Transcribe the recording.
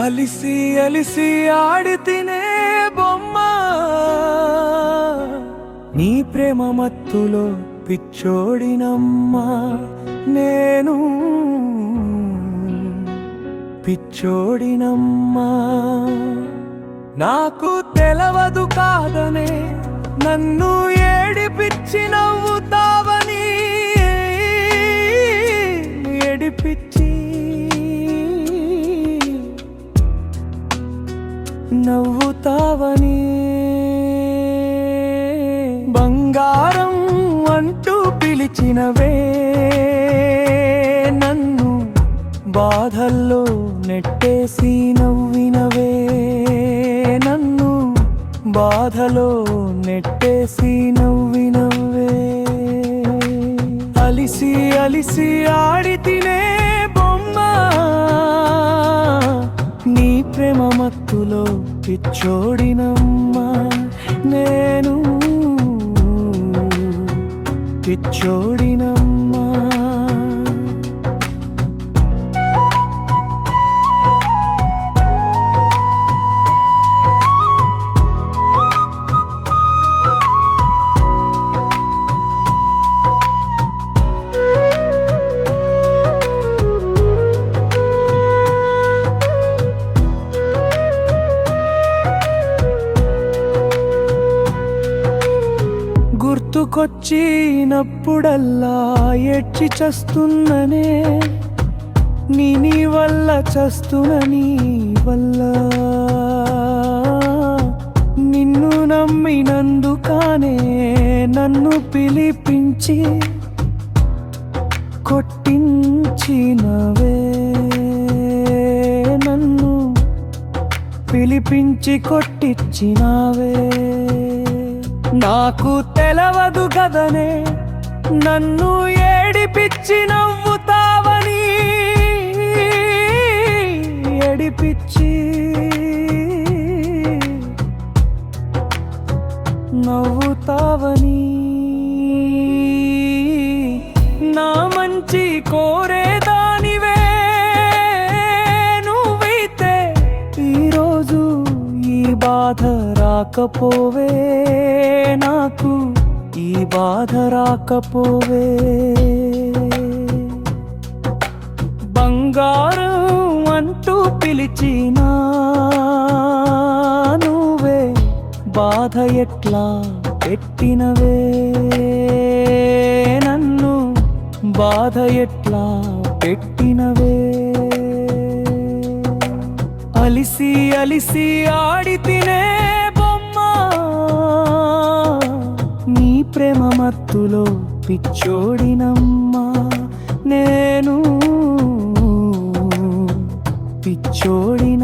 అలిసి అలిసి ఆడి తినే బొమ్మ. నీ ప్రేమ మత్తులో పిచ్చోడినమ్మా నేను. పిచ్చోడినమ్మా. నాకు తెలవదు కాదనే నన్ను ఏడిపిచ్చి నవ్వుతా నవ్వుతావని. బంగారం అంటూ పిలిచినవే నన్ను బాధల్లో నెట్టేసి నవ్వినవే నన్ను బాధలో నెట్టేసి నవ్వినవే. అలిసి అలిసి ఆడి తినే నీలో పిచ్చోడినమ్మా నేను పిచ్చోడినమ్మా గుర్తుకొచ్చినప్పుడల్లా ఏడ్చి చస్తున్ననే. నీ నీ వల్ల చస్తున్న నీ వల్ల. నిన్ను నమ్మినందుకానే నన్ను పిలిపించి కొట్టించినవే. నన్ను పిలిపించి కొట్టించినావే. నాకు తెలవదు గదనే. నన్ను ఏడిపిచ్చి నవ్వుతావని. ఏడిపిచ్చి నవ్వుతావని. నా మంచి కోరేదానివే. నువ్వైతే ఈరోజు ఈ బాధ రాకపోవే. బాధ రాకపోవే బంగారం అంటూ పిలిచినా నువ్వే బాధ ఎట్లా పెట్టినవే. నన్ను బాధ ఎట్లా పెట్టినవే. అలిసి అలిసి ఆడి తినే మత్తులో పిచ్చోడినమ్మా నేను పిచ్చోడిన